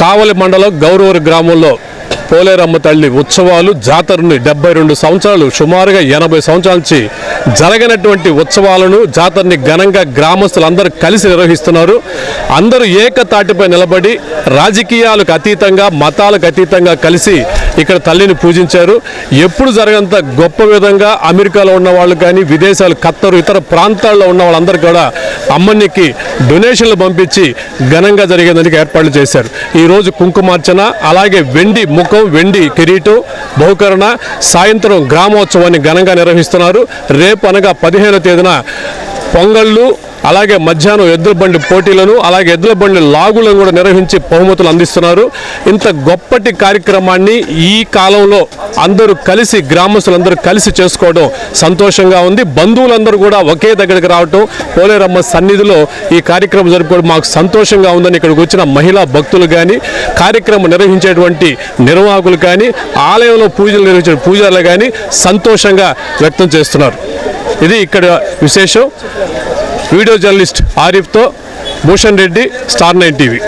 కావలి మండలం గౌరవరి గ్రామంలో పోలేరమ్మ తల్లి ఉత్సవాలు జాతరని డెబ్బై రెండు సంవత్సరాలు సుమారుగా ఎనభై సంవత్సరాల నుంచి జరగనటువంటి ఉత్సవాలను జాతరని ఘనంగా గ్రామస్తులందరూ కలిసి నిర్వహిస్తున్నారు. అందరూ ఏకతాటిపై నిలబడి రాజకీయాలకు అతీతంగా మతాలకు అతీతంగా కలిసి ఇక్కడ తల్లిని పూజించారు. ఎప్పుడు జరగంత గొప్ప విధంగా అమెరికాలో ఉన్న వాళ్ళు కానీ విదేశాలు ఖత్తరు ఇతర ప్రాంతాల్లో ఉన్న వాళ్ళందరూ కూడా అమ్మనికి డొనేషన్లు పంపించి ఘనంగా జరిగేందుకు ఏర్పాట్లు చేశారు. ఈరోజు కుంకుమార్చన అలాగే వెండి ముఖం వెండి కిరీటం బహుకరణ సాయంత్రం గ్రామోత్సవాన్ని ఘనంగా నిర్వహిస్తున్నారు. రేపు అనగా పదిహేనో తేదీన పొంగళ్ళు అలాగే మధ్యాహ్నం ఎద్దుల బండి పోటీలను అలాగే ఎద్దుల బండి లాగులను కూడా నిర్వహించి బహుమతులు అందిస్తున్నారు. ఇంత గొప్పటి కార్యక్రమాన్ని ఈ కాలంలో అందరూ కలిసి గ్రామస్తులందరూ కలిసి చేసుకోవడం సంతోషంగా ఉంది. బంధువులందరూ కూడా ఒకే దగ్గరికి రావటం పోలేరమ్మ సన్నిధిలో ఈ కార్యక్రమం జరుపుకోవడం మాకు సంతోషంగా ఉందని ఇక్కడికి వచ్చిన మహిళా భక్తులు కానీ కార్యక్రమం నిర్వహించేటువంటి నిర్వాహకులు కానీ ఆలయంలో పూజలు నిర్వహించే పూజారులు కానీ సంతోషంగా వ్యక్తం చేస్తున్నారు. ఇది ఇక్కడ విశేషం. Video journalist ఆరిఫ్తో Bhushan Reddy star nine TV.